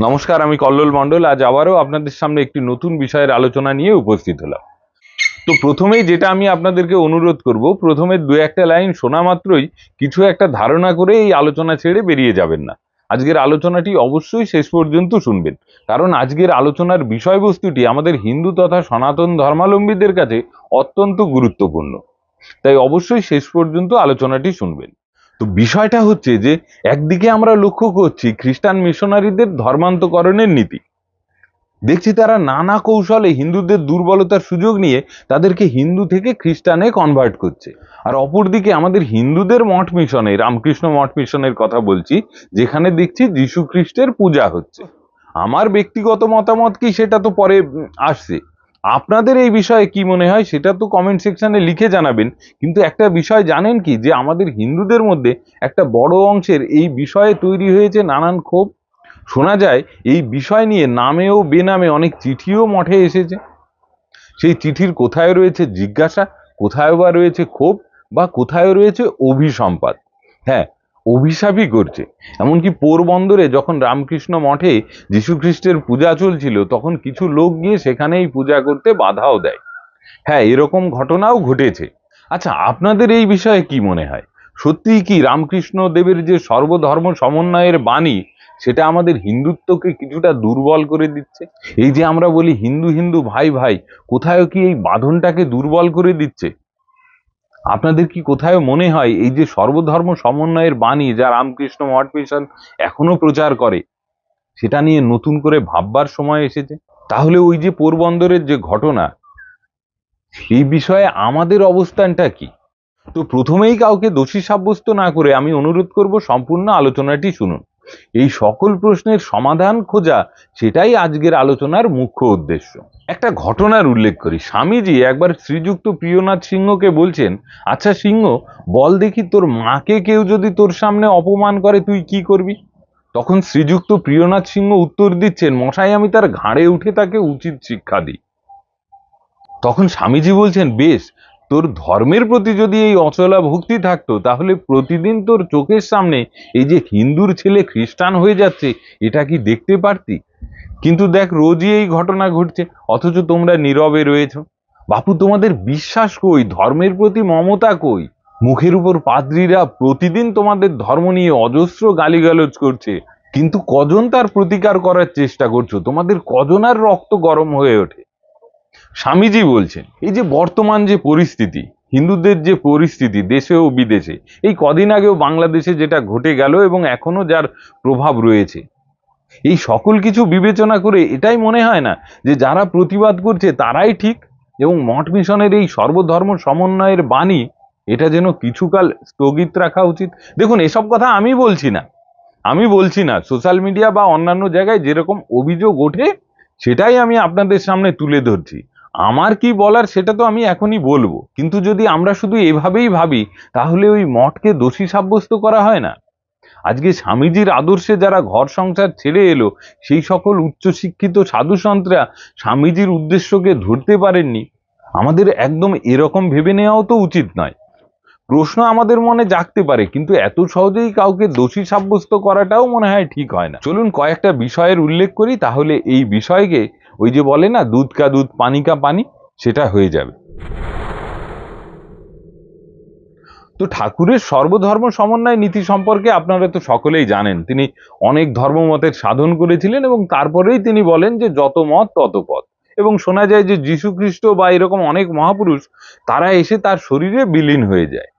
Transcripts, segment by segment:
নমস্কার, আমি কল্লোল মণ্ডল। আজ আবারও আপনাদের সামনে একটি নতুন বিষয়ের আলোচনা নিয়ে উপস্থিত হলাম। তো প্রথমেই যেটা আমি আপনাদেরকে অনুরোধ করব, প্রথমে দু একটা লাইন শোনা মাত্রই কিছু একটা ধারণা করে এই আলোচনা ছেড়ে বেরিয়ে যাবেন না। আজকের আলোচনাটি অবশ্যই শেষ পর্যন্ত শুনবেন। কারণ আজকের আলোচনার বিষয়বস্তুটি আমাদের হিন্দু তথা সনাতন ধর্মাবলম্বীদের কাছে অত্যন্ত গুরুত্বপূর্ণ। তাই অবশ্যই শেষ পর্যন্ত আলোচনাটি শুনবেন। তো বিষয়টা হচ্ছে যে, একদিকে আমরা লক্ষ্য করছি খ্রিস্টান মিশনারিদের ধর্মান্তকরণের নীতি। দেখছি তারা নানা কৌশলে হিন্দুদের দুর্বলতার সুযোগ নিয়ে তাদেরকে হিন্দু থেকে খ্রিস্টানে কনভার্ট করছে। আর অপরদিকে আমাদের হিন্দুদের মঠ মিশনে, রামকৃষ্ণ মঠ মিশনের কথা বলছি, যেখানে দেখছি যীশু খ্রিস্টের পূজা হচ্ছে। আমার ব্যক্তিগত মতামত কি সেটা তো পরে আসছে। আপনাদের এই বিষয়ে কি মনে হয় সেটা তো কমেন্ট সেকশনে লিখে জানাবেন। কিন্তু একটা বিষয় জানেন কি? যে আমাদের হিন্দুদের মধ্যে একটা বড় অংশের এই বিষয়ে তৈরি হয়েছে নানান ক্ষোভ। শোনা যায়, এই বিষয় নিয়ে নামেও বেনামে অনেক চিঠিও মঠে এসেছে। সেই চিঠির কোথায় রয়েছে জিজ্ঞাসা, কোথায় বা রয়েছে ক্ষোভ, বা কোথায় রয়েছে অভিসম্পাদ হ্যাঁ অভিশাপই করছে এমনকি পোরবন্দরে যখন রামকৃষ্ণ মঠে যীশুখ্রিস্টের পূজা চলছিল, তখন কিছু লোক গিয়ে সেখানেই পূজা করতে বাধাও দেয়। হ্যাঁ এরকম ঘটনাও ঘটেছে। আচ্ছা আপনাদের এই বিষয়ে কি মনে হয়? সত্যিই কি রামকৃষ্ণ দেবের যে সর্বধর্ম সমন্বয়ের বাণী, সেটা আমাদের হিন্দুত্বকে কিছুটা দুর্বল করে দিচ্ছে? এই যে আমরা বলি হিন্দু হিন্দু ভাই ভাই কোথাও কি এই বাঁধনটাকে দুর্বল করে দিচ্ছে? আপনাদের কি কোথায় মনে হয় এই যে সর্বধর্ম সমন্বয়ের বাণী যা রামকৃষ্ণ মঠ মিশন এখনও প্রচার করে, সেটা নিয়ে নতুন করে ভাববার সময় এসেছে? তাহলে ওই যে পোরবন্দরের যে ঘটনা, সেই বিষয়ে আমাদের অবস্থানটা কি? তো প্রথমেই কাউকে দোষী সাব্যস্ত না করে আমি অনুরোধ করব সম্পূর্ণ আলোচনাটি শুনুন। এই সকল প্রশ্নের সমাধান খোঁজা সেটাই আজকের আলোচনার মুখ্য উদ্দেশ্য। একটা ঘটনার উল্লেখ করি। স্বামীজি একবার শ্রীযুক্ত প্রিয়নাথ সিংহকে বলছেন আচ্ছা সিংহ, বল দেখি তোর মাকে কেউ যদি তোর সামনে অপমান করে, তুই কি করবি? তখন শ্রীযুক্ত প্রিয়নাথ সিংহ উত্তর দিচ্ছেন, মশাই, আমি তার ঘাড়ে উঠে তাকে উচিত শিক্ষা দিই। তখন স্বামীজি বলছেন, বেশ তোর ধর্মের প্রতি যদি এই অচলা ভক্তি থাকতো, তাহলে প্রতিদিন তোর চোখের সামনে এই যে হিন্দুর ছেলে খ্রিস্টান হয়ে যাচ্ছে, এটা কি দেখতে পারতি? কিন্তু দেখ, রোজই এই ঘটনা ঘটছে, অথচ তোমরা নীরবে রয়েছ। বাপু, তোমাদের বিশ্বাস কই? ধর্মের প্রতি মমতা কই? মুখের উপর পাদ্রীরা প্রতিদিন তোমাদের ধর্ম নিয়ে অজস্র গালিগালোজ করছে। কিন্তু কজন তার প্রতিকার করার চেষ্টা করছ? তোমাদের কজনার রক্ত গরম হয়ে ওঠে? স্বামীজি বলছেন, এই যে বর্তমান যে পরিস্থিতি, হিন্দুদের যে পরিস্থিতি দেশে ও বিদেশে, এই কদিন আগেও বাংলাদেশে যেটা ঘটে গেল এবং এখনও যার প্রভাব রয়েছে, এই সকল কিছু বিবেচনা করে এটাই মনে হয় না যে যারা প্রতিবাদ করছে তারাই ঠিক এবং মঠ মিশনের এই সর্বধর্ম সমন্বয়ের বাণী, এটা যেন কিছুকাল স্থগিত রাখা উচিত। দেখুন, এসব কথা আমি বলছি না। আমি বলছি না, সোশ্যাল মিডিয়া বা অন্যান্য জায়গায় যেরকম অভিযোগ ওঠে, সেটাই আমি আপনাদের সামনে তুলে ধরছি। আমার কি বলার সেটা তো আমি এখনই বলব। কিন্তু যদি আমরা শুধু এভাবেই ভাবি, তাহলে ওই মঠকে দোষী সাব্যস্ত করা হয় না। আজকে স্বামীজির আদর্শে যারা ঘর সংসার ছেড়ে এলো, সেই সকল উচ্চশিক্ষিত সাধু সন্তরা স্বামীজির উদ্দেশ্যকে ধরতে পারেননি। আমাদের একদম এরকম ভেবে নেওয়াও তো উচিত নয়। প্রশ্ন আমাদের মনে জাগতে পারে, কিন্তু এত সহজেই কাউকে দোষী সাব্যস্ত করাটাও মনে হয় ঠিক হয় না। চলুন কয়েকটা বিষয়ের উল্লেখ করি, তাহলে এই বিষয়কে ওই যে বলে না, দুধ কা দুধ, পানি কা পানি, সেটা হয়ে যাবে। তো ঠাকুরের সর্বধর্ম সমন্বয় নীতি সম্পর্কে আপনারা তো সকলেই জানেন। তিনি অনেক ধর্মমতের সাধন করেছিলেন এবং তারপরেই তিনি বলেন যে যত মত, তত পথ এবং শোনা যায় যে যীশু খ্রিস্ট বা এরকম অনেক মহাপুরুষ, তারা এসে তার শরীরে বিলীন হয়ে যায়।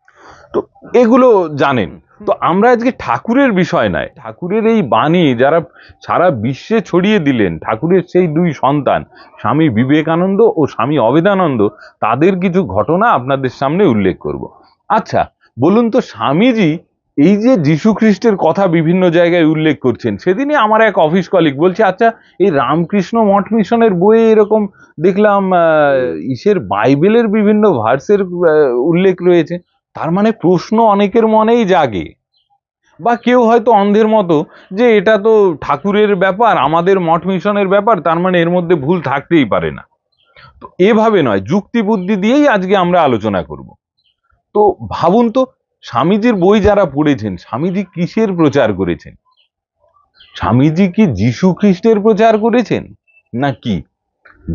তো এগুলো জানেন। তো আমরা আজকে ঠাকুরের বিষয় নয় ঠাকুরের এই বাণী যারা সারা বিশ্বে ছড়িয়ে দিলেন, ঠাকুরের সেই দুই সন্তান, স্বামী বিবেকানন্দ ও স্বামী অবেদানন্দ, তাদের কিছু ঘটনা আপনাদের সামনে উল্লেখ করব। আচ্ছা বলুন তো স্বামীজি এই যে যীশু খ্রিস্টের কথা বিভিন্ন জায়গায় উল্লেখ করছেন, সেদিনই আমার এক অফিস কলিগ বলছে আচ্ছা এই রামকৃষ্ণ মঠ মিশনের বইয়ে এরকম দেখলাম ইসের বাইবেলের বিভিন্ন ভার্সের উল্লেখ রয়েছে। তার মানে প্রশ্ন অনেকের মনেই জাগে। বা কেউ হয়তো অন্ধের মতো যে এটা তো ঠাকুরের ব্যাপার, আমাদের মঠ মিশনের ব্যাপার, তার মানে এর মধ্যে ভুল থাকতেই পারে না। তো এভাবে নয়, যুক্তি বুদ্ধি দিয়েই আজকে আমরা আলোচনা করব। তো ভাবুন তো, স্বামীজির বই যারা পড়েছেন, স্বামীজি কিসের প্রচার করেছেন? স্বামীজি কি যীশু খ্রিস্টের প্রচার করেছেন? না কি?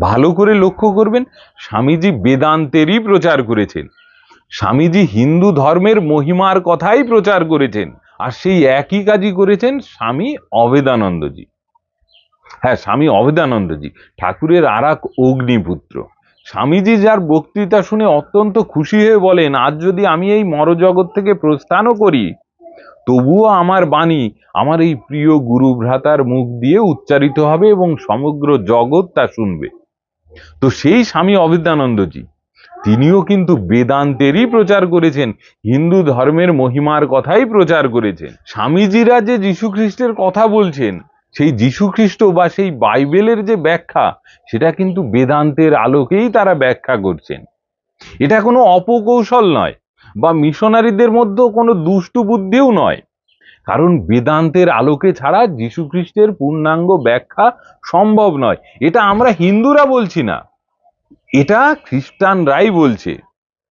ভালো করে লক্ষ্য করবেন, স্বামীজি বেদান্তেরই প্রচার করেছেন। স্বামীজি হিন্দু ধর্মের মহিমার কথাই প্রচার করেছেন, আর সেই একই কাজই করেছেন স্বামী অবেদানন্দজি। হ্যাঁ স্বামী অবেদানন্দজি, ঠাকুরের আর এক অগ্নিপুত্র। স্বামীজি যার বক্তৃতা শুনে অত্যন্ত খুশি হয়ে বলেন, আজ যদি আমি এই মরজগৎ থেকে প্রস্থানও করি, তবুও আমার বাণী আমার এই প্রিয় গুরু ভ্রাতার মুখ দিয়ে উচ্চারিত হবে এবং সমগ্র জগৎ তা শুনবে। তো সেই স্বামী অবিদ্যানন্দজি তিনিও কিন্তু বেদান্তেরই প্রচার করেছেন, হিন্দু ধর্মের মহিমার কথাই প্রচার করেছেন। স্বামীজিরা যে যীশু খ্রিস্টের কথা বলছেন, সেই যীশু খ্রিস্ট বা সেই বাইবেলের যে ব্যাখ্যা, সেটা কিন্তু বেদান্তের আলোকেই তারা ব্যাখ্যা করছেন। এটা কোনো অপকৌশল নয়, বা মিশনারিদের মধ্যেও কোনো দুষ্টু বুদ্ধিও নয়। কারণ বেদান্তের আলোকে ছাড়া যীশু খ্রিস্টের পূর্ণাঙ্গ ব্যাখ্যা সম্ভব নয়। এটা আমরা হিন্দুরা বলছি না। এটা খ্রিস্টানরাই বলছে।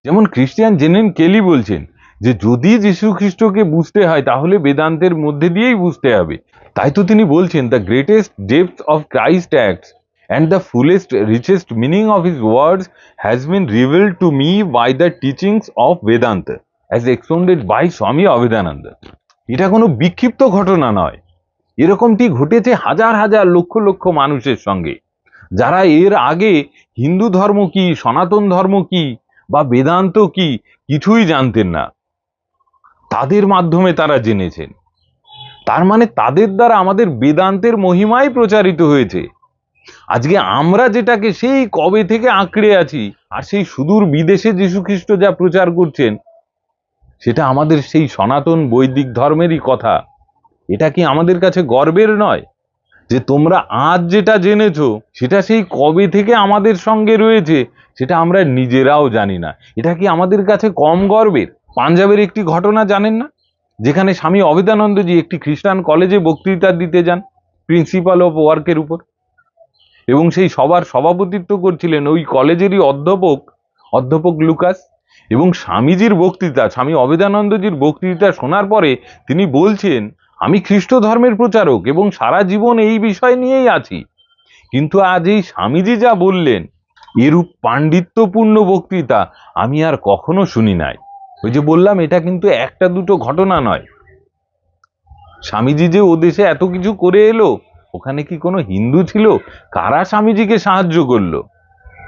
যেমন খ্রিস্টিয়ান জেনেন কেলি বলছেন যে, যদি যীশু খ্রিস্টকে বুঝতে হয়, তাহলে বেদান্তের মধ্যে দিয়েই বুঝতে হবে। তাই তো তিনি বলছেন the greatest depth of Christ acts and the fullest richest meaning of his words has been revealed to me by the teachings of Vedanta as expounded by Swami Abhedananda এটা কোনো বিক্ষিপ্ত ঘটনা নয়। এরকমটি ঘটেছে হাজার হাজার লক্ষ লক্ষ মানুষের সঙ্গে, যারা এর আগে হিন্দু ধর্ম কি, সনাতন ধর্ম কি বা বেদান্ত কি, কিছুই জানতেন না। তাদের মাধ্যমে তারা জেনেছেন। তার মানে তাদের দ্বারা আমাদের বেদান্তের মহিমাই প্রচারিত হয়েছে। আজকে আমরা যেটাকে সেই কবে থেকে আঁকড়ে আছি আর সেই সুদূর বিদেশে যীশু খ্রিস্ট যা প্রচার করছেন, সেটা আমাদের সেই সনাতন বৈদিক ধর্মেরই কথা। এটা কি আমাদের কাছে গর্বের নয়? যে তোমরা আজ যেটা জেনেছো, সেটা সেই কবে থেকে আমাদের সঙ্গে রয়েছে, সেটা আমরা নিজেরাও জানি না। এটা কি আমাদের কাছে কম গর্বের? পাঞ্জাবের একটি ঘটনা জানেন না? যেখানে স্বামী অবেদানন্দজি একটি খ্রিস্টান কলেজে বক্তৃতা দিতে যান, প্রিন্সিপাল অফ ওয়ার্কের উপর। এবং সেই সবার সভাপতিত্ব করছিলেন ওই কলেজেরই অধ্যাপক অধ্যাপক লুকাস। এবং স্বামীজির বক্তৃতা, স্বামী অবেদানন্দজির বক্তৃতা শোনার পরে তিনি বলছেন আমি খ্রিস্ট ধর্মের প্রচারক এবং সারা জীবন এই বিষয় নিয়েই আছি। কিন্তু আজ এই স্বামীজি যা বললেন, এরূপ পাণ্ডিত্যপূর্ণ বক্তৃতা আমি আর কখনো শুনি নাই। ওই যে বললাম, এটা কিন্তু একটা দুটো ঘটনা নয়। স্বামীজি যে ও দেশে এত কিছু করে এলো, ওখানে কি কোনো হিন্দু ছিল? কারা স্বামীজিকে সাহায্য করল?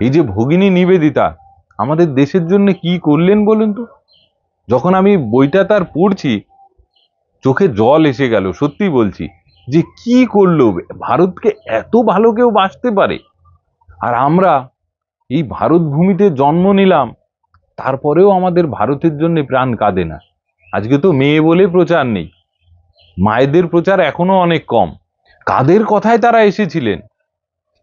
এই যে ভগিনী নিবেদিতা, আমাদের দেশের জন্য কি করলেন বলুন তো? যখন আমি বইটা তার পড়ছি চোখে জল এসে গেল, সত্যি বলছি। যে কি করল? ভারতকে এত ভালো কেউ বাঁচতে পারে? আর আমরা এই ভারত ভূমিতে জন্ম নিলাম, তারপরেও আমাদের ভারতের জন্য প্রাণ কাঁদে না। আজকে তো মেয়ে বলে প্রচার নেই। মায়েদের প্রচার এখনও অনেক কম। কাদের কথায় তারা এসেছিলেন?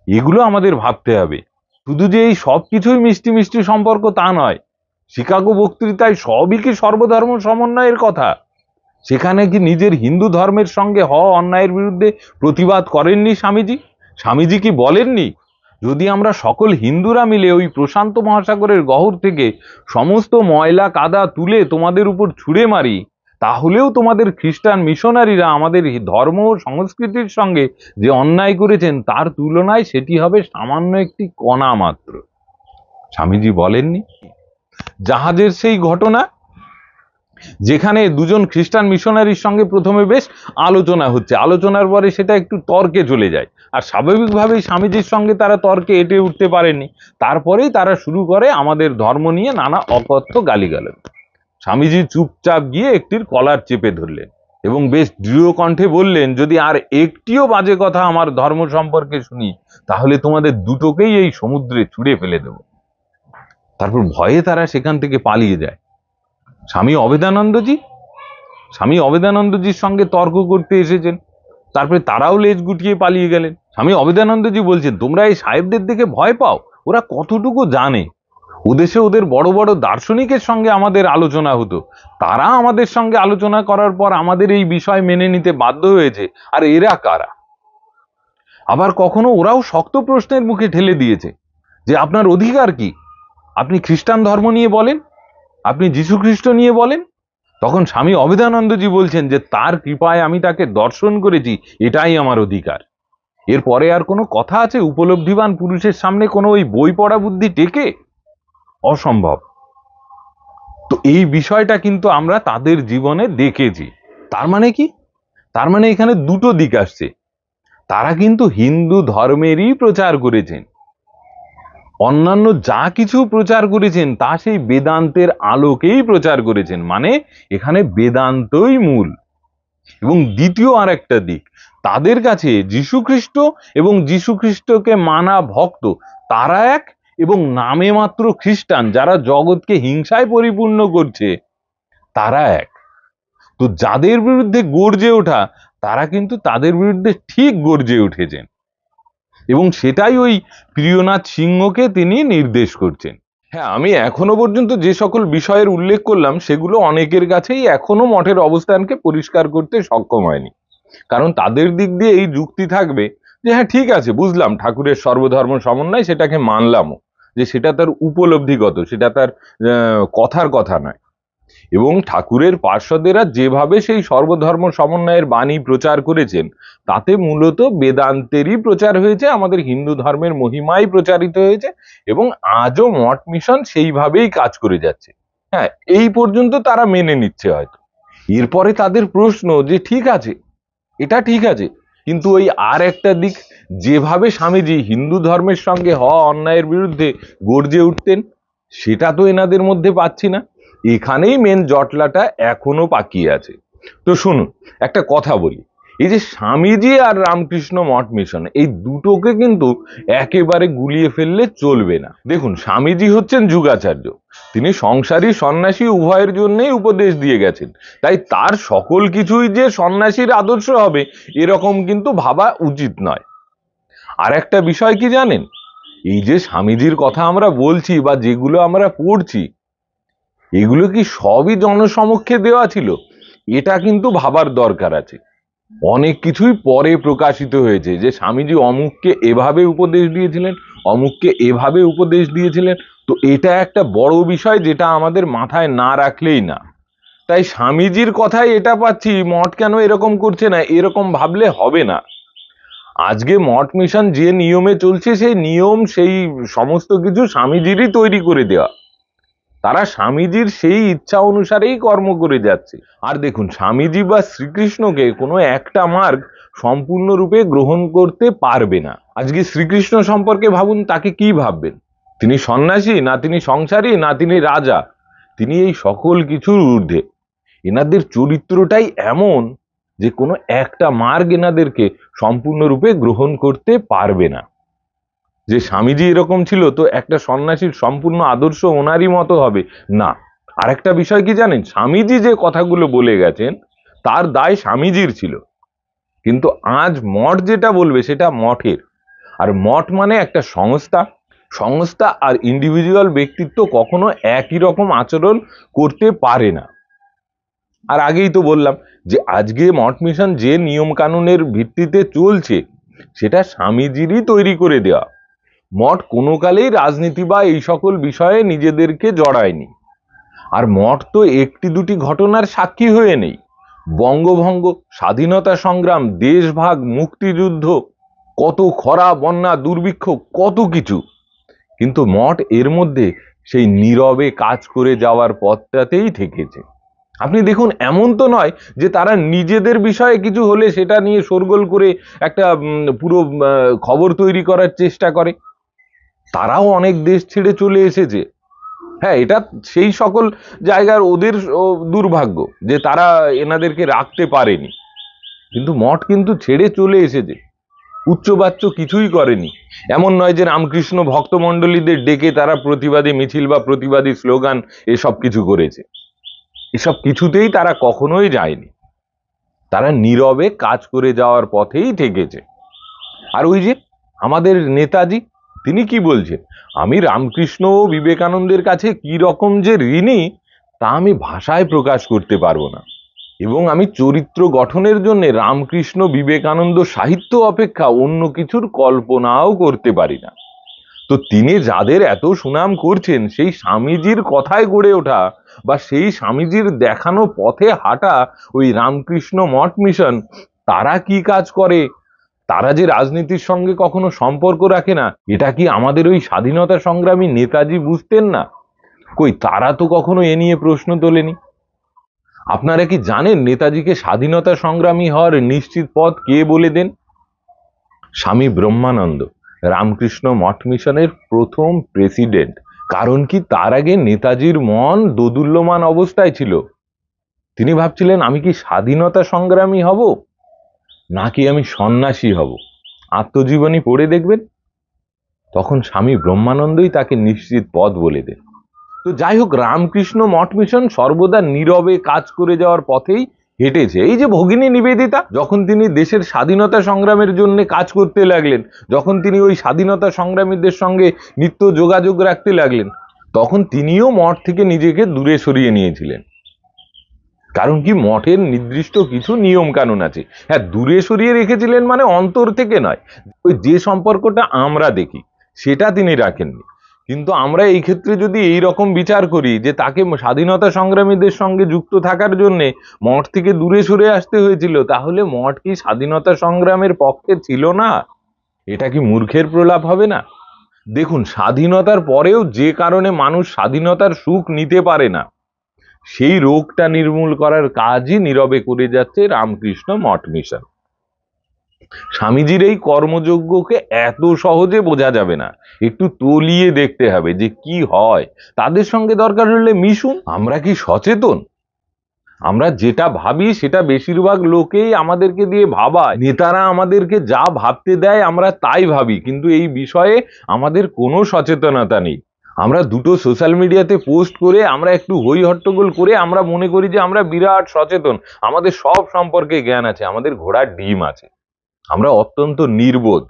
এগুলো আমাদের ভাবতে হবে। শুধু যে এই সব কিছুই মিষ্টি মিষ্টি সম্পর্ক তা নয়, শিকাগো বক্তৃতায় সবই কি সর্বধর্ম সমন্বয়ের কথা? সেখানে কি নিজের হিন্দু ধর্মের সঙ্গে হ অন্যায়ের বিরুদ্ধে প্রতিবাদ করেননি স্বামীজি? স্বামীজি কি বলেননি? যদি আমরা সকল হিন্দুরা মিলে ওই প্রশান্ত মহাসাগরের গহর থেকে সমস্ত ময়লা কাদা তুলে তোমাদের উপর ছুঁড়ে মারি, তাহলেও তোমাদের খ্রিস্টান মিশনারিরা আমাদের ধর্ম ও সংস্কৃতির সঙ্গে যে অন্যায় করেছেন, তার তুলনায় সেটি হবে সামান্য একটি কণা মাত্র। স্বামীজি বলেননি। জাহাজের সেই ঘটনা যেখানে দুজন খ্রিস্টান মিশনারির সঙ্গে প্রথমে বেশ আলোচনা হচ্ছে। আলোচনার পরে সেটা একটু তর্কে চলে যায়। আর স্বাভাবিকভাবেই স্বামীজির সঙ্গে তারা তর্কে এটে উঠতে পারেনি তারপরেই তারা শুরু করে আমাদের ধর্ম নিয়ে নানা অকথ্য গালিগালাজ। স্বামীজি চুপচাপ গিয়ে একটির কলার চেপে ধরলেন এবং বেশ দৃঢ় কণ্ঠে বললেন, যদি আর একটিও বাজে কথা আমার ধর্ম সম্পর্কে শুনি, তাহলে তোমাদের দুটোকেই এই সমুদ্রে ছুঁড়ে ফেলে দেব। তারপর ভয়ে তারা সেখান থেকে পালিয়ে যায়। স্বামী অবেদানন্দজি? স্বামী অবেদানন্দজির সঙ্গে তর্ক করতে এসেছেন। তারপরে তারাও লেজ গুটিয়ে পালিয়ে গেলেন। স্বামী অবেদানন্দজি বলছেন, তোমরা এই সাহেবদের দেখে ভয় পাও? ওরা কতটুকু জানে? ওদেশে ওদের বড় বড় দার্শনিকের সঙ্গে আমাদের আলোচনা হতো। তারা আমাদের সঙ্গে আলোচনা করার পর আমাদের এই বিষয় মেনে নিতে বাধ্য হয়েছে। আর এরা কারা? আবার কখনো ওরাও শক্ত প্রশ্নের মুখে ঠেলে দিয়েছে যে, আপনার অধিকার কি? আপনি খ্রিস্টান ধর্ম নিয়ে বলেন? আপনি যীশু খ্রিস্ট নিয়ে বলেন? তখন স্বামী অবেদানন্দজি বলছেন যে, তার কৃপায় আমি তাকে দর্শন করেছি, এটাই আমার অধিকার। এরপরে আর কোনো কথা আছে? উপলব্ধিবান পুরুষের সামনে কোনো ওই বই পড়া বুদ্ধি টেকে? অসম্ভব। তো এই বিষয়টা কিন্তু আমরা তাদের জীবনে দেখেছি। তার মানে কি? তার মানে এখানে দুটো দিক আসছে। তারা কিন্তু হিন্দু ধর্মেরই প্রচার করেছেন। অন্যান্য যা কিছু প্রচার করেছেন, তা সেই বেদান্তের আলোকেই প্রচার করেছেন। মানে এখানে বেদান্তই মূল। এবং দ্বিতীয় আর একটা দিক, তাদের কাছে যীশুখ্রিস্ট এবং যীশুখ্রিস্টকে মানা ভক্ত, তারা এক এবং নামে মাত্র খ্রিস্টান, যারা জগৎকে হিংসায় পরিপূর্ণ করছে, তারা এক। তো যাদের বিরুদ্ধে গর্জে ওঠা, তারা কিন্তু তাদের বিরুদ্ধে ঠিক গর্জে উঠেছেন। এবং সেটাই ওই প্রিয়নাথ সিংহকে তিনি নির্দেশ করছেন। হ্যাঁ আমি এখনও পর্যন্ত যে সকল বিষয়ের উল্লেখ করলাম, সেগুলো অনেকের কাছেই এখনও মঠের অবস্থানকে পরিষ্কার করতে সক্ষম হয়নি। কারণ তাদের দিক দিয়ে এই যুক্তি থাকবে যে হ্যাঁ ঠিক আছে, বুঝলাম, ঠাকুরের সর্বধর্ম সমন্বয়, সেটাকে মানলামও, যে সেটা তার উপলব্ধিগত, সেটা তার কথার কথা নয়। এবং ঠাকুরের পার্শ্বদেরা যেভাবে সেই সর্বধর্ম সমন্বয়ের বাণী প্রচার করেছেন, তাতে মূলত বেদান্তেরই প্রচার হয়েছে, আমাদের হিন্দু ধর্মের মহিমাই প্রচারিত হয়েছে এবং আজও মঠ মিশন সেইভাবেই কাজ করে যাচ্ছে। হ্যাঁ এই পর্যন্ত তারা মেনে নিচ্ছে হয়তো। এরপরে তাদের প্রশ্ন যে ঠিক আছে, এটা ঠিক আছে, কিন্তু ওই আর একটা দিক, যেভাবে স্বামীজি হিন্দু ধর্মের সঙ্গে হওয়া অন্যায়ের বিরুদ্ধে গর্জে উঠতেন, সেটা তো এনাদের মধ্যে পাচ্ছি না। এখানেই মেন জটলাটা এখনও পাকিয়ে আছে। তো শুনুন, একটা কথা বলি। এই যে স্বামীজি আর রামকৃষ্ণ মঠ মিশন, এই দুটোকে কিন্তু একেবারে গুলিয়ে ফেললে চলবে না। দেখুন, স্বামীজি হচ্ছেন যুগাচার্য। তিনি সংসারী সন্ন্যাসী উভয়ের জন্যই উপদেশ দিয়ে গেছেন। তাই তার সকল কিছুই যে সন্ন্যাসীর আদর্শ হবে, এরকম কিন্তু ভাবা উচিত নয়। আর একটা বিষয় কি জানেন? এই যে স্বামীজির কথা আমরা বলছি বা যেগুলো আমরা পড়ছি এগুলো কি সবই জনসমক্ষে দেওয়া ছিল? এটা কিন্তু ভাবার দরকার আছে। অনেক কিছুই পরে প্রকাশিত হয়েছে যে স্বামীজি অমুককে এভাবে উপদেশ দিয়েছিলেন, অমুককে এভাবে উপদেশ দিয়েছিলেন। তো এটা একটা বড় বিষয় যেটা আমাদের মাথায় না রাখলেই না। তাই স্বামীজির কথাই এটা পাচ্ছি, মঠ কেন এরকম করছে না, এরকম ভাবলে হবে না। আজকে মঠ মিশন যে নিয়মে চলছে, সেই নিয়ম, সেই সমস্ত কিছু স্বামীজিরই তৈরি করে দেওয়া। তারা স্বামীজির সেই ইচ্ছা অনুসারেই কর্ম করে যাচ্ছে। আর দেখুন, স্বামীজি বা শ্রীকৃষ্ণকে কোনো একটা মার্গ সম্পূর্ণরূপে গ্রহণ করতে পারবে না। আজকে শ্রীকৃষ্ণ সম্পর্কে ভাবুন, তাকে কি ভাববেন? তিনি সন্ন্যাসী, না তিনি সংসারী, না তিনি রাজা? তিনি এই সকল কিছুর ঊর্ধ্বে। এনাদের চরিত্রটাই এমন যে কোনো একটা মার্গ এনাদেরকে সম্পূর্ণরূপে গ্রহণ করতে পারবে না। যে স্বামীজি এরকম ছিল তো একটা সন্ন্যাসীর সম্পূর্ণ আদর্শ ওনারই মতো হবে? না। আর একটা বিষয় কি জানেন? স্বামীজি যে কথাগুলো বলে গেছেন, তার দায় স্বামীজির ছিল। কিন্তু আজ মঠ যেটা বলবে সেটা মঠের। আর মঠ মানে একটা সংস্থা। সংস্থা আর ইন্ডিভিজুয়াল ব্যক্তিত্ব কখনো একই রকম আচরণ করতে পারে না। আর আগেই তো বললাম যে আজকে মঠ মিশন যে নিয়ম কানুনের ভিত্তিতে চলছে, সেটা স্বামীজিরই তৈরি করে দেওয়া। মঠ কোনো কালেই রাজনীতি বা এই সকল বিষয়ে নিজেদেরকে জড়ায়নি। আর মঠ তো একটি দুটি ঘটনার সাক্ষী হয়ে নেই। বঙ্গভঙ্গ, স্বাধীনতা সংগ্রাম, দেশভাগ, মুক্তিযুদ্ধ, কত খরা, বন্যা, দুর্ভিক্ষ, কত কিছু। কিন্তু মঠ এর মধ্যে সেই নীরবে কাজ করে যাওয়ার পথটাতেই থেকেছে। আপনি দেখুন, এমন তো নয় যে তারা নিজেদের বিষয়ে কিছু হলে সেটা নিয়ে শোরগোল করে একটা পুরো খবর তৈরি করার চেষ্টা করে। তারাও অনেক দেশ ছেড়ে চলে এসেছে। হ্যাঁ এটা সেই সকল জায়গার ওদের দুর্ভাগ্য যে তারা এনাদেরকে রাখতে পারেনি। কিন্তু মঠ কিন্তু ছেড়ে চলে এসেছে। উচ্চবাচ্য কিছুই করেনি। এমন নয় যে রামকৃষ্ণ ভক্তমণ্ডলীদের ডেকে তারা প্রতিবাদী মিছিল বা প্রতিবাদী স্লোগান এসব কিছু করেছে। এসব কিছুতেই তারা কখনোই যায়নি। তারা নীরবে কাজ করে যাওয়ার পথেই থেকেছে। আর ওই যে আমাদের নেতাজি তিনি কি বলছেন? আমি রামকৃষ্ণ ও বিবেকানন্দের কাছে কি রকম যে ঋণী, তা আমি ভাষায় প্রকাশ করতে পারব না। এবং আমি চরিত্র গঠনের জন্য রামকৃষ্ণ, বিবেকানন্দ সাহিত্য অপেক্ষা অন্য কিছুর কল্পনাও করতে পারি না। তো তিনি যাদের এত সুনাম করছেন, সেই স্বামীজির কথায় গড়ে ওঠা বা সেই স্বামীজির দেখানো পথে হাঁটা ওই রামকৃষ্ণ মঠ মিশন, তারা কি কাজ করে? তারা যে রাজনীতির সঙ্গে কখনো সম্পর্ক রাখে না, এটা কি আমাদের ওই স্বাধীনতা সংগ্রামী নেতাজি বুঝতেন না? কই, তারা তো কখনো এ নিয়ে প্রশ্ন তোলেনি। আপনারা কি জানেন নেতাজিকে স্বাধীনতা সংগ্রামী হওয়ার নিশ্চিত পথ কে বলে দেন? স্বামী ব্রহ্মানন্দ, রামকৃষ্ণ মঠ মিশনের প্রথম প্রেসিডেন্ট। কারণ কি তার আগে নেতাজির মন দোদুল্যমান অবস্থায় ছিল। তিনি ভাবছিলেন, আমি কি স্বাধীনতা সংগ্রামী হব? নাকি আমি সন্ন্যাসী হব? আত্মজীবনী পড়ে দেখবেন? তখন স্বামী ব্রহ্মানন্দই তাকে নিশ্চিত পথ বলে দেন। তো যাই হোক, রামকৃষ্ণ মঠ মিশন সর্বদা নীরবে কাজ করে যাওয়ার পথেই হেঁটেছে। এই যে ভগিনী নিবেদিতা, যখন তিনি দেশের স্বাধীনতা সংগ্রামের জন্য কাজ করতে লাগলেন, যখন তিনি ওই স্বাধীনতা সংগ্রামীদের সঙ্গে নিত্য যোগাযোগ রাখতে লাগলেন, তখন তিনিও মঠ থেকে নিজেকে দূরে সরিয়ে নিয়েছিলেন। কারণ কি মঠের নির্দিষ্ট কিছু নিয়ম কানুন আছে। হ্যাঁ দূরে সরিয়ে রেখেছিলেন মানে অন্তর থেকে নয়। ওই যে সম্পর্কটা আমরা দেখি, সেটা তিনি রাখেননি। কিন্তু আমরা এই ক্ষেত্রে যদি এই রকম বিচার করি যে তাকে স্বাধীনতা সংগ্রামীদের সঙ্গে যুক্ত থাকার জন্যে মঠ থেকে দূরে সরে আসতে হয়েছিল, তাহলে মঠ কি স্বাধীনতা সংগ্রামের পক্ষে ছিল না? এটা কি মূর্খের প্রলাপ হবে না? দেখুন, স্বাধীনতার পরেও যে কারণে মানুষ স্বাধীনতার সুখ নিতে পারে না সেই রোগটা নির্মূল করার কাজই নীরবে করে যাচ্ছে রামকৃষ্ণ মঠ মিশন। স্বামীজির এই কর্মযজ্ঞকে এত সহজে বোঝা যাবে না। একটু তলিয়ে দেখতে হবে যে কি হয়। তাদের সঙ্গে দরকার হলে মিশুন, আমরা কি সচেতন? আমরা যেটা ভাবি সেটা বেশিরভাগ লোকেই আমাদেরকে দিয়ে ভাবায়। নেতারা আমাদেরকে যা ভাবতে দেয় আমরা তাই ভাবি, কিন্তু এই বিষয়ে আমাদের কোনো সচেতনতা নেই। আমরা দুটো সোশ্যাল মিডিয়াতে পোস্ট করে আমরা একটু হই হট্টগোল করে আমরা মনে করি যে আমরা বিরাট সচেতন। আমাদের সব সম্পর্কে জ্ঞান আছে, আমাদের ঘোড়ার ডিম আছে। আমরা অত্যন্ত নির্বোধ।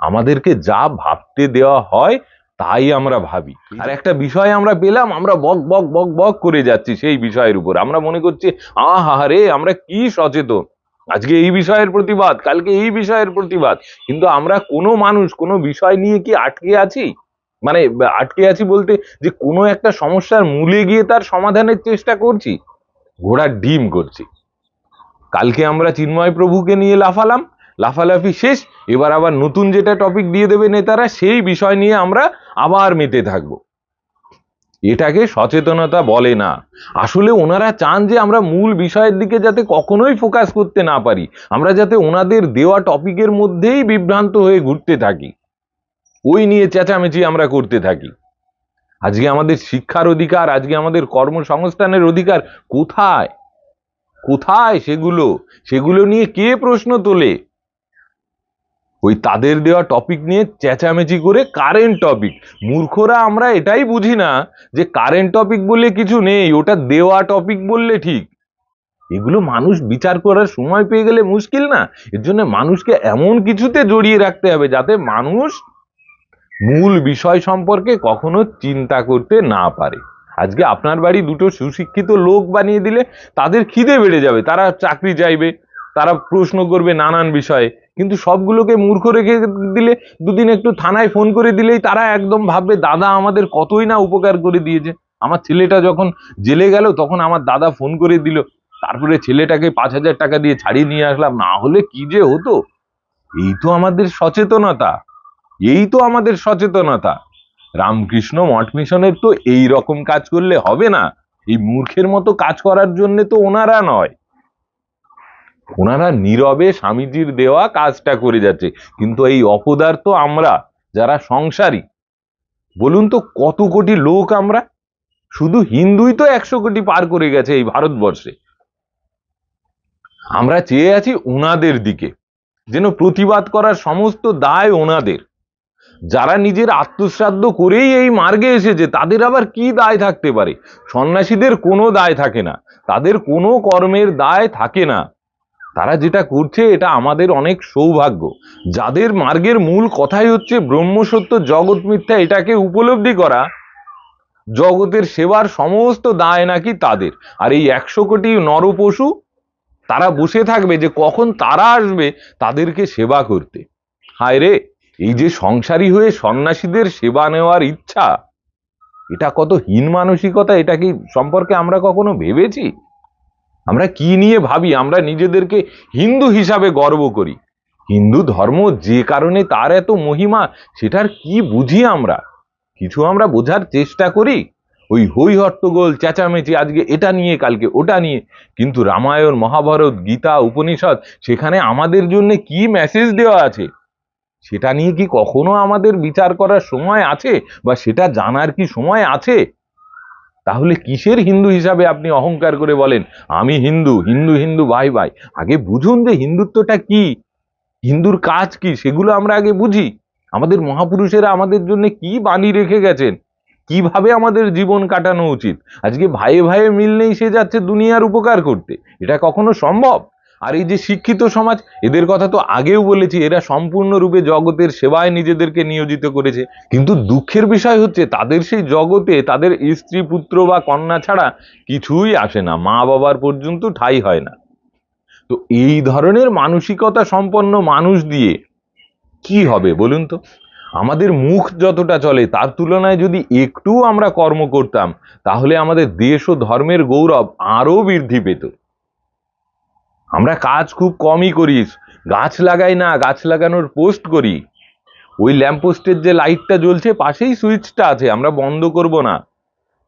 আমাদেরকে যা ভাবতে দেওয়া হয় তাই আমরা ভাবি। আর একটা বিষয় আমরা পেলাম, আমরা বক বক বক বক করে যাচ্ছি সেই বিষয়ের উপর। আমরা মনে করছি, আহা রে, আমরা কি সচেতন? আজকে এই বিষয়ের প্রতিবাদ, কালকে এই বিষয়ের প্রতিবাদ। কিন্তু আমরা কোনো মানুষ, কোনো বিষয় নিয়ে কি আটকে আছি? মানে আটকে আছি বলতে যে কোনো একটা সমস্যার মূলে গিয়ে তার সমাধানের চেষ্টা করছি। ঘোড়ার ডিম করছি। কালকে আমরা চিন্ময় প্রভুকে নিয়ে লাফালাম। লাফালাফি শেষ। এবার আবার নতুন যেটা টপিক দিয়ে দেবে নেতারা, সেই বিষয় নিয়ে আমরা আবার মেতে থাকব। এটাকে সচেতনতা বলে না। আসলে ওনারা চান যে আমরা মূল বিষয়ের দিকে যাতে কখনোই ফোকাস করতে না পারি। আমরা যাতে ওনাদের দেওয়া টপিকের মধ্যেই বিভ্রান্ত হয়ে ঘুরতে থাকি। ওই নিয়ে চেঁচামেচি আমরা করতে থাকি। আজকে আমাদের শিক্ষার অধিকার, আজকে আমাদের কর্মসংস্থানের অধিকার কোথায়? কোথায় সেগুলো? সেগুলো নিয়ে কে প্রশ্ন তোলে? ওই তাদের দেওয়া টপিক নিয়ে চেঁচামেচি করে কারেন্ট টপিক মূর্খরা আমরা এটাই বুঝি না যে কারেন্ট টপিক বলে কিছু নেই, ওটা দেওয়া টপিক বললে ঠিক। এগুলো মানুষ বিচার করার সময় পেয়ে গেলে মুশকিল না। এর জন্য মানুষকে এমন কিছুতে জড়িয়ে রাখতে হবে যাতে মানুষ মূল বিষয় সম্পর্কে কখনো চিন্তা করতে না পারে। আজকে আপনার বাড়ি দুটো সুশিক্ষিত লোক বানিয়ে দিলে তাদের খিদে বেড়ে যাবে, তারা চাকরি চাইবে, তারা প্রশ্ন করবে নানান বিষয়ে। কিন্তু সবগুলোকে মূর্খ রেখে দিলে, দুদিন একটু থানায় ফোন করে দিলেই তারা একদম ভাববে, দাদা আমাদের কতই না উপকার করে দিয়েছে। আমার ছেলেটা যখন জেলে গেল, তখন আমার দাদা ফোন করে দিল। তারপরে ছেলেটাকে পাঁচ হাজার টাকা দিয়ে ছাড়িয়ে নিয়ে আসলাম। না হলে কি যে হতো? এই তো আমাদের সচেতনতা। এই তো আমাদের সচেতনতা। রামকৃষ্ণ মঠ মিশনের তো এই রকম কাজ করলে হবে না। এই মূর্খের মতো কাজ করার জন্য তো ওনারা নয়। ওনারা নীরবে স্বামীজির দেওয়া কাজটা করে যাচ্ছে। কিন্তু এই অপদার্থ আমরা, যারা সংসারী, বলুন তো কত কোটি লোক আমরা? শুধু হিন্দুই তো একশো কোটি পার করে গেছে এই ভারতবর্ষে। আমরা চেয়ে আছি ওনাদের দিকে। যেন প্রতিবাদ করার সমস্ত দায় ওনাদের। যারা নিজের আত্মশ্রাদ্ধ করেই এই মার্গে এসেছে, তাদের আবার কি দায় থাকতে পারে? সন্ন্যাসীদের কোনো দায় থাকে না, তাদের কোনো কর্মের দায় থাকে না। তারা যেটা করছে, এটা আমাদের অনেক সৌভাগ্য। যাদের মার্গের মূল কথাই হচ্ছে ব্রহ্মসত্য, জগৎ মিথ্যা, এটাকে উপলব্ধি করা, জগতের সেবার সমস্ত দায় নাকি তাদের। আর এই একশো কোটি নরপশু, তারা বসে থাকবে যে কখন তারা আসবে তাদেরকে সেবা করতে। হায় রে! এই যে সংসারী হয়ে সন্ন্যাসীদের সেবা নেওয়ার ইচ্ছা, এটা কত হীন মানসিকতা, এটা কি সম্পর্কে আমরা কখনো ভেবেছি? আমরা কি নিয়ে ভাবি? আমরা নিজেদেরকে হিন্দু হিসাবে গর্ব করি। হিন্দু ধর্ম যে কারণে তার এত মহিমা, সেটার কি বুঝি আমরা? কিছু আমরা বোঝার চেষ্টা করি। ওই হই হট্টগোল, চেঁচামেচি, আজকে এটা নিয়ে, কালকে ওটা নিয়ে। কিন্তু রামায়ণ, মহাভারত, গীতা, উপনিষদ, সেখানে আমাদের জন্য কি মেসেজ দেওয়া আছে? সেটা নিয়ে কি কখনো আমাদের বিচার করার সময় আছে? বা সেটা জানার কি সময় আছে? তাহলে কিসের হিন্দু হিসাবে আপনি অহংকার করে বলেন, আমি হিন্দু হিন্দু হিন্দু, ভাই ভাই আগে বুঝুন যে হিন্দুত্বটা কি? হিন্দুর কাজ কি? সেগুলো আমরা আগে বুঝি। আমাদের মহাপুরুষেরা আমাদের জন্য কি বাণী রেখে গেছেন? কীভাবে আমাদের জীবন কাটানো উচিত? আজকে ভাইয়ে ভাইয়ে মিল নেই, সে যাচ্ছে দুনিয়ার উপকার করতে। এটা কখনো সম্ভব? আর এই যে শিক্ষিত সমাজ, এদের কথা তো আগেও বলেছি, এরা সম্পূর্ণরূপে জগতের সেবায় নিজেদেরকে নিয়োজিত করেছে। কিন্তু দুঃখের বিষয় হচ্ছে, তাদের সেই জগতে তাদের স্ত্রী, পুত্র বা কন্যা ছাড়া কিছুই আসে না, মা বাবার পর্যন্ত ঠাই হয় না। তো এই ধরনের মানসিকতা সম্পন্ন মানুষ দিয়ে কি হবে বলুন তো? আমাদের মুখ যতটা চলে, তার তুলনায় যদি একটু আমরা কর্ম করতাম, তাহলে আমাদের দেশ ও ধর্মের গৌরব আরও বৃদ্ধি পেত। আমরা কাজ খুব কমই করি। গাছ লাগাই না, গাছ লাগানোর পোস্ট করি। ওই ল্যাম্পপোস্টের যে লাইটটা জ্বলছে, পাশেই সুইচটা আছে, আমরা বন্ধ করব না।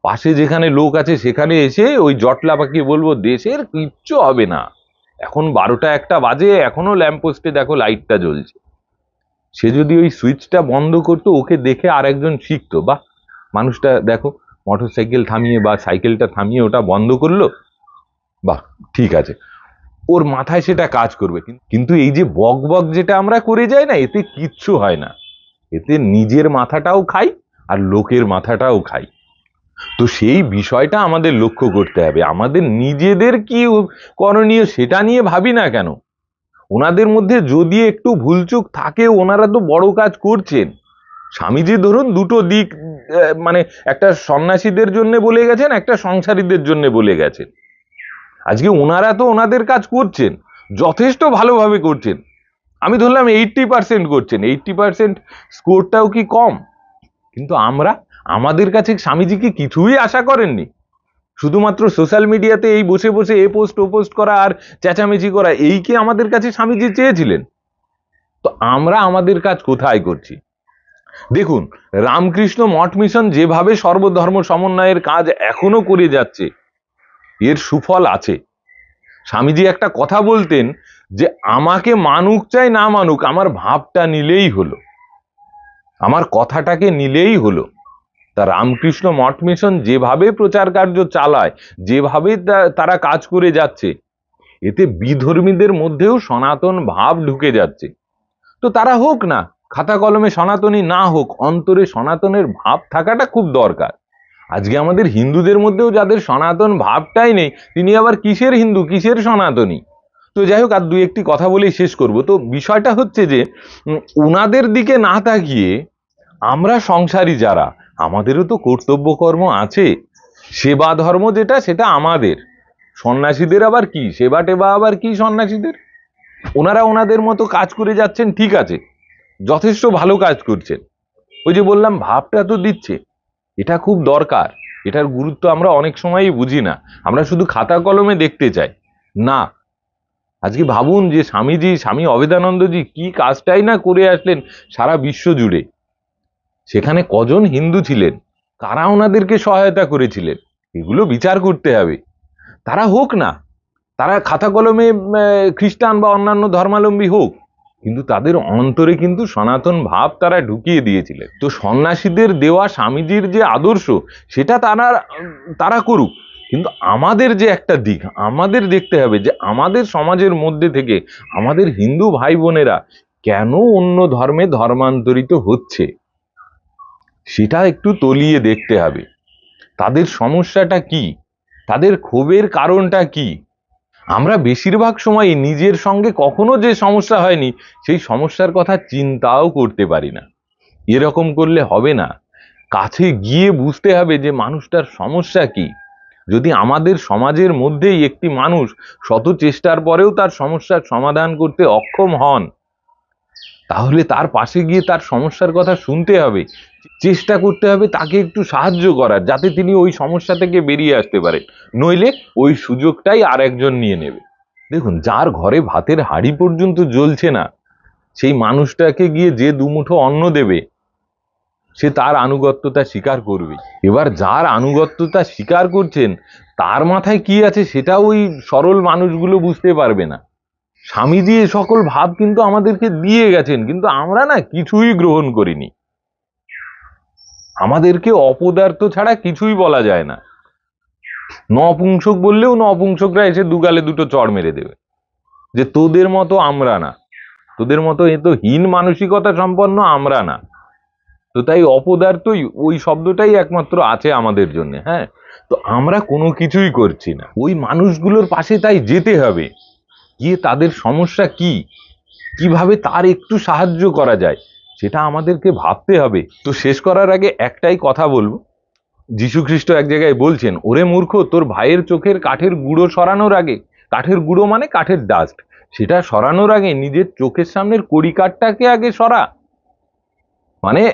পাশে যেখানে লোক আছে, সেখানে এসে ওই জটলা পাখি বলব, দেশের কিচ্ছু হবে না। এখন বারোটা একটা বাজে, এখনও ল্যাম্পপোস্টে দেখো লাইটটা জ্বলছে। সে যদি ওই সুইচটা বন্ধ করতো, ওকে দেখে আরেকজন শিখতো বা মানুষটা দেখো মোটর সাইকেল থামিয়ে বা সাইকেলটা থামিয়ে ওটা বন্ধ করল? বাহ, ঠিক আছে। ওর মাথায় সেটা কাজ করবে। কিন্তু এই যে বক বক যেটা আমরা করে যাই না, এতে কিচ্ছু হয় না। এতে নিজের মাথাটাও খাই আর লোকের মাথাটাও খাই। তো সেই বিষয়টা আমাদের লক্ষ্য করতে হবে। আমাদের নিজেদের কি করণীয় সেটা নিয়ে ভাবি না কেন? ওনাদের মধ্যে যদি একটু ভুলচুক থাকে, ওনারা তো বড় কাজ করছেন। স্বামীজি ধরুন দুটো দিক মানে একটা সন্ন্যাসীদের জন্য বলে গেছেন, একটা সংসারীদের জন্য বলে গেছেন। আজকে ওনারা তো ওনাদের কাজ করছেন, যথেষ্ট ভালোভাবে করছেন। আমি ধরলাম এইটটি পার্সেন্ট করছেন এইট্টি পার্সেন্ট স্কোরটাও কি কম? কিন্তু আমরা, আমাদের কাছে স্বামীজি কি কিছুই আশা করেননি। শুধুমাত্র সোশ্যাল মিডিয়াতে এই বসে বসে এ পোস্ট ও পোস্ট করা আর চেঁচামেচি করা, এই কি আমাদের কাছে স্বামীজি চেয়েছিলেন? তো আমরা আমাদের কাজ কোথায় করছি? দেখুন, রামকৃষ্ণ মঠ মিশন যেভাবে সর্বধর্ম সমন্বয়ের কাজ এখনও করে যাচ্ছে এর সুফল আছে। স্বামীজি একটা কথা বলতেন যে, আমাকে মানুক চাই, না মানুক, আমার ভাবটা নিলেই হলো। আমার কথাটাকে নিলেই হলো। তা রামকৃষ্ণ মঠ মিশন যেভাবে প্রচার কার্য চালায়, যেভাবে তারা কাজ করে যাচ্ছে, এতে বিধর্মীদের মধ্যেও সনাতন ভাব ঢুকে যাচ্ছে। তো তারা হোক না, খাতা কলমে সনাতনী না হোক, অন্তরে সনাতনের ভাব থাকাটা খুব দরকার। আজকে আমাদের হিন্দুদের মধ্যেও যাদের সনাতন ভাবটাই নেই, তিনি আবার কিসের হিন্দু? কিসের সনাতনী? তো যাই হোক, আর দুই একটি কথা বলেই শেষ করব। তো বিষয়টা হচ্ছে যে ওনাদের দিকে না তাকিয়ে আমরা সংসারী যারা, আমাদেরও তো কর্তব্য কর্ম আছে। সেবা ধর্ম যেটা, সেটা আমাদের। সন্ন্যাসীদের আবার কি? সেবা টেবা আবার কি সন্ন্যাসীদের? ওনারা ওনাদের মতো কাজ করে যাচ্ছেন, ঠিক আছে। যথেষ্ট ভালো কাজ করছেন। ওই যে বললাম, ভাবটা তো দিচ্ছে। এটা খুব দরকার। এটার গুরুত্ব আমরা অনেক সময়ই বুঝি না। আমরা শুধু খাতা কলমে দেখতে চাই। না। আজকে ভাবুন যে স্বামীজি, স্বামী অবেদানন্দজি কি কাজটাই না করে আসলেন সারা বিশ্ব জুড়ে। সেখানে কজন হিন্দু ছিলেন? কারা ওনাদেরকে সহায়তা করেছিলেন? এগুলো বিচার করতে হবে। তারা হোক না। তারা খাতা কলমে খ্রিস্টান বা অন্যান্য ধর্মাবলম্বী হোক। কিন্তু তাদের অন্তরে কিন্তু সনাতন ভাব তারা ঢুকিয়ে দিয়েছিলেন। তো সন্ন্যাসীদের দেওয়া স্বামীজির যে আদর্শ, সেটা তারা তারা করুক। কিন্তু আমাদের যে একটা দিক, আমাদের দেখতে হবে যে আমাদের সমাজের মধ্যে থেকে আমাদের হিন্দু ভাই বোনেরা কেন অন্য ধর্মে ধর্মান্তরিত হচ্ছে? সেটা একটু তলিয়ে দেখতে হবে। তাদের সমস্যাটা কি? তাদের ক্ষোভের কারণটা কি? আমরা বেশিরভাগ সময় নিজের সঙ্গে কখনো যে সমস্যা হয়নি, সেই সমস্যার কথা চিন্তাও করতে পারি না। এরকম করলে হবে না। কাছে গিয়ে বুঝতে হবে যে মানুষটার সমস্যা কি। যদি আমাদের সমাজের মধ্যেই একটি মানুষ শত চেষ্টার পরেও তার সমস্যার সমাধান করতে অক্ষম হন, তাহলে তার পাশে গিয়ে তার সমস্যার কথা শুনতে হবে। চেষ্টা করতে হবে তাকে একটু সাহায্য করার, যাতে তিনি ওই সমস্যা থেকে বেরিয়ে আসতে পারে নইলে ওই সুযোগটাই আর একজন নিয়ে নেবে। দেখুন, যার ঘরে ভাতের হাড়ি পর্যন্ত জ্বলছে না, সেই মানুষটাকে গিয়ে যে দুমুঠো অন্ন দেবে, সে তার আনুগত্যতা স্বীকার করবে। এবার যার আনুগত্যতা স্বীকার করছেন, তার মাথায় কি আছে সেটা ওই সরল মানুষগুলো বুঝতে পারবে না। স্বামীজি এ সকল ভাব কিন্তু আমাদেরকে দিয়ে গেছেন, কিন্তু আমরা না কিছুই গ্রহণ করিনি। আমাদেরকে অপদার্থ ছাড়া কিছুই বলা যায় না। নপুংসক বললেও নপুংসকরা এসে দুগালে দুটো চড় মেরে দেবে। যে তোদের মতো আমরা না। তোদের মতো এ তো হীন মানসিকতা সম্পন্ন আমরা না। তো তাই অপদার্থই ওই শব্দটাই একমাত্র আছে আমাদের জন্য হ্যাঁ? তো আমরা কোনো কিছুই করছি না। ওই মানুষগুলোর পাশে তাই যেতে হবে। গিয়ে তাদের সমস্যা কি? কীভাবে তার একটু সাহায্য করা যায়? সেটা আমাদেরকে ভাবতে হবে। তো শেষ করার আগে একটাই কথা বলব। খ্রিস্ট এক জায়গায় বলছেন, ওরে মূর্খ, তোর ভাইয়ের চোখের কাঠের গুঁড়ো সরানোর আগে, কাঠের গুঁড়ো মানে কাঠের ডাস্ট সেটা সরানোর আগে নিজের চোখের সামনের কড়িকাঠটাকে আগে সরা। মানে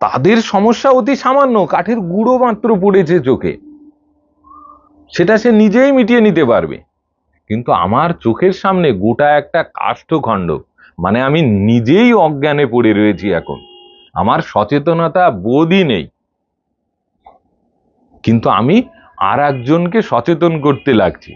তাদের সমস্যা অতি সামান্য, কাঠের গুঁড়ো মাত্র পড়েছে চোখে। সেটা সে নিজেই মিটিয়ে নিতে পারবে। কিন্তু আমার চোখের সামনে গোটা একটা কাষ্ঠখণ্ড মানে আমি নিজেই অজ্ঞানে পড়ে রয়েছি এখন। আমার সচেতনতা বোধই নেই। কিন্তু আমি আর একজনকে সচেতন করতে লাগছি।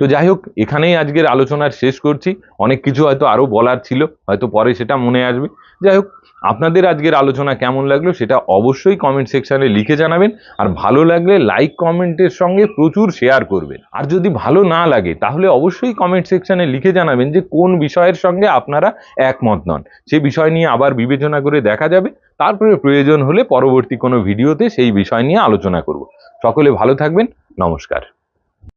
তো যাই হোক এখানেই আজকের আলোচনার শেষ করছি। অনেক কিছু হয়তো আরও বলার ছিল, হয়তো পরে সেটা মনে আসবে। যাই হোক আপনাদের আজকের আলোচনা কেমন লাগল সেটা অবশ্যই কমেন্ট সেকশানে লিখে জানাবেন। আর ভালো লাগলে লাইক কমেন্টের সঙ্গে প্রচুর শেয়ার করবেন। আর যদি ভালো না লাগে, তাহলে অবশ্যই কমেন্ট সেকশানে লিখে জানাবেন যে কোন বিষয়ের সঙ্গে আপনারা একমত নন। সে বিষয় নিয়ে আবার বিবেচনা করে দেখা যাবে। তারপরে প্রয়োজন হলে পরবর্তী কোনো ভিডিওতে সেই বিষয় নিয়ে আলোচনা করব। সকলে ভালো থাকবেন। নমস্কার।